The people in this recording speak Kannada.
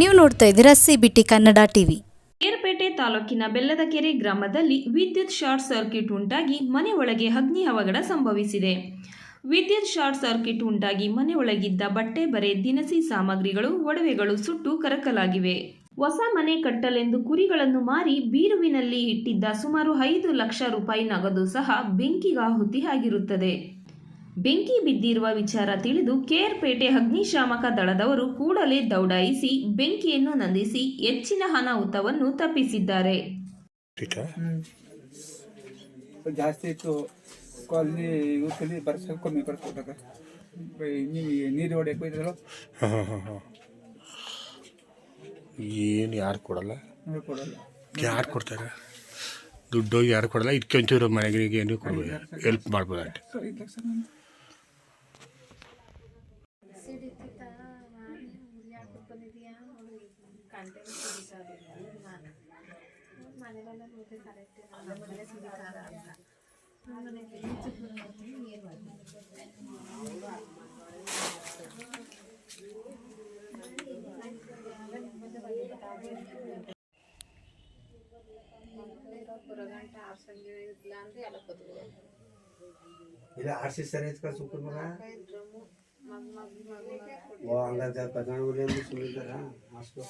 ನೋಡ್ತಾ ಇದ್ದೀರಾ ಸಿಬಿಟಿ ಕನ್ನಡ ಟಿವಿ. ಏರ್ಪೇಟೆ ತಾಲೂಕಿನ ಬೆಲ್ಲದಕೆರೆ ಗ್ರಾಮದಲ್ಲಿ ವಿದ್ಯುತ್ ಶಾರ್ಟ್ ಸರ್ಕ್ಯೂಟ್ ಉಂಟಾಗಿ ಮನೆ ಒಳಗೆ ಅಗ್ನಿ ಅವಘಡ ಸಂಭವಿಸಿದೆ. ವಿದ್ಯುತ್ ಶಾರ್ಟ್ ಸರ್ಕ್ಯೂಟ್ ಉಂಟಾಗಿ ಮನೆ ಒಳಗಿದ್ದ ಬಟ್ಟೆ ಬರೆ, ದಿನಸಿ ಸಾಮಗ್ರಿಗಳು, ಒಡವೆಗಳು ಸುಟ್ಟು ಕರಕಲಾಗಿವೆ. ಹೊಸ ಮನೆ ಕಟ್ಟಲೆಂದು ಕುರಿಗಳನ್ನು ಮಾರಿ ಬೀರುವಿನಲ್ಲಿ ಇಟ್ಟಿದ್ದ ಸುಮಾರು ಐದು ಲಕ್ಷ ರೂಪಾಯಿ ನಗದು ಸಹ ಬೆಂಕಿಗಾಹುತಿ ಆಗಿರುತ್ತದೆ ಬೆಂಕಿ ಬಿದ್ದಿರುವ ವಿಚಾರ ತಿಳಿದು ಕೇರ್ಪೇಟೆ ಅಗ್ನಿಶಾಮಕ ದಳದವರು ಕೂಡಲೇ ದೌಡಾಯಿಸಿ ಬೆಂಕಿಯನ್ನು ನಂದಿಸಿ ಹೆಚ್ಚಿನ ಅನಾಹುತವನ್ನು ತಪ್ಪಿಸಿದ್ದಾರೆ. ಜಾಸ್ತಿ ಇತ್ತು. ಅಲ್ಲಿ ಇವತ್ತಲ್ಲಿ ಬರ್ಸಕ್ಕೆ ಕಮ್ಮಿ ಬರ್ಕೊಟ್ಟಾಗ ನೀರು ಹೊಡೆಯಕ್ಕೆ ಹೋಯ್ತಲ್ಲ ಏನು ಯಾರು ಕೊಡಲ್ಲ? ಕೊಡಲ್ಲ. ಯಾರು ಕೊಡ್ತಾರೆ? ದುಡ್ಡು ಯಾರು ಕೊಡಲ್ಲ? ಇದಕ್ಕೆ ಒಂಚೂರು ಮನೆಗಳಿಗೆ ಏನು ಕೊಡ್ಬೋದು ಹೆಲ್ಪ್ ಮಾಡ್ಬೋದಂತೆ కొన్ని కంటెంట్ ఇది కాదు మన వల్ల పోతే కరెక్ట్ వాళ్ళ వల్ల ఇది కాదు అంట మనకి నీరు పొరగంట ఆప్షన్ ఇట్లా అంటే అలా పొద్దు ఇలా ఆశిస్తారు ఇక్కడ చూపుతున్నా वो अंगात पकड़ बोले सुनील करा हाथ को